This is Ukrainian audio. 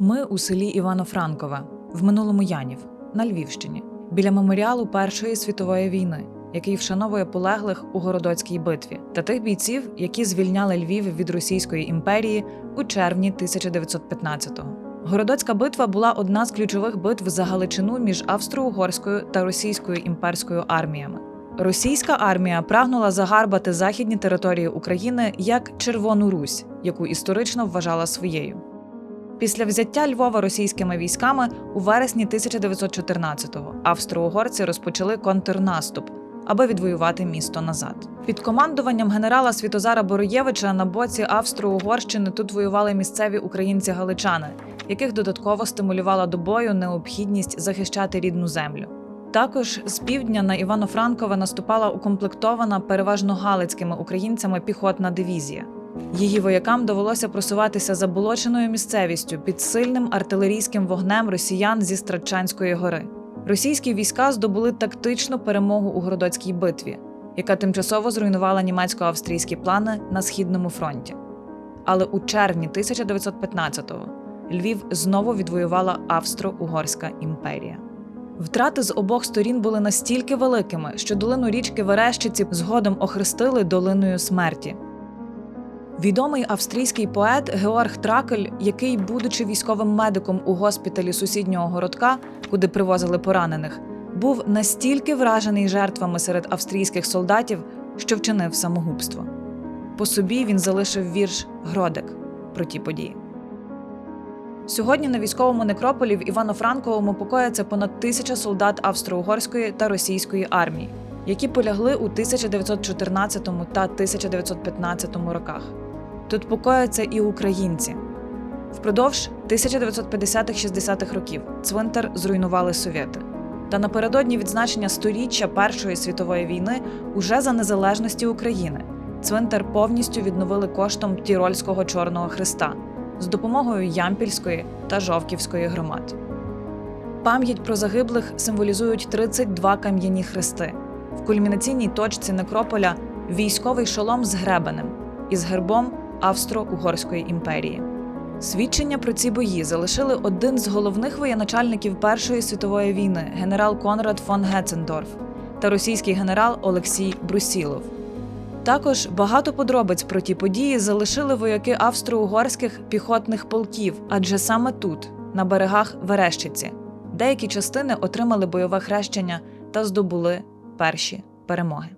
Ми у селі Івано-Франкове, в минулому Янів, на Львівщині, біля меморіалу Першої світової війни, який вшановує полеглих у Городоцькій битві та тих бійців, які звільняли Львів від Російської імперії у червні 1915-го. Городоцька битва була одна з ключових битв за Галичину між австро-угорською та російською імперською арміями. Російська армія прагнула загарбати західні території України як Червону Русь, яку історично вважала своєю. Після взяття Львова російськими військами у вересні 1914-го австро-угорці розпочали контрнаступ, аби відвоювати місто назад. Під командуванням генерала Світозара Бороєвича на боці Австро-Угорщини тут воювали місцеві українці-галичани, яких додатково стимулювала до бою необхідність захищати рідну землю. Також з півдня на Івано-Франкове наступала укомплектована переважно галицькими українцями піхотна дивізія. Її воякам довелося просуватися заболоченою місцевістю під сильним артилерійським вогнем росіян зі Стратчанської гори. Російські війська здобули тактичну перемогу у Городоцькій битві, яка тимчасово зруйнувала німецько-австрійські плани на східному фронті. Але у червні 1915-го Львів знову відвоювала Австро-Угорська імперія. Втрати з обох сторін були настільки великими, що долину річки Верещиці згодом охрестили долиною смерті. Відомий австрійський поет Георг Тракель, який, будучи військовим медиком у госпіталі сусіднього городка, куди привозили поранених, був настільки вражений жертвами серед австрійських солдатів, що вчинив самогубство. По собі він залишив вірш Гродик про ті події. Сьогодні на військовому некрополі в Івано-Франковому покояться понад тисяча солдат австро-угорської та російської армії, які полягли у 1914 та 1915 роках. Тут покояться і українці. Впродовж 1950-60-х років цвинтар зруйнували совєти. Та напередодні відзначення сторіччя Першої світової війни уже за незалежності України цвинтар повністю відновили коштом Тірольського Чорного Христа з допомогою Ямпільської та Жовківської громад. Пам'ять про загиблих символізують 32 кам'яні хрести. В кульмінаційній точці некрополя військовий шолом з гребенем із гербом Австро-Угорської імперії. Свідчення про ці бої залишили один з головних воєначальників Першої світової війни генерал Конрад фон Гецендорф та російський генерал Олексій Брусілов. Також багато подробиць про ті події залишили вояки австро-угорських піхотних полків, адже саме тут, на берегах Верещиці, деякі частини отримали бойове хрещення та здобули перші перемоги.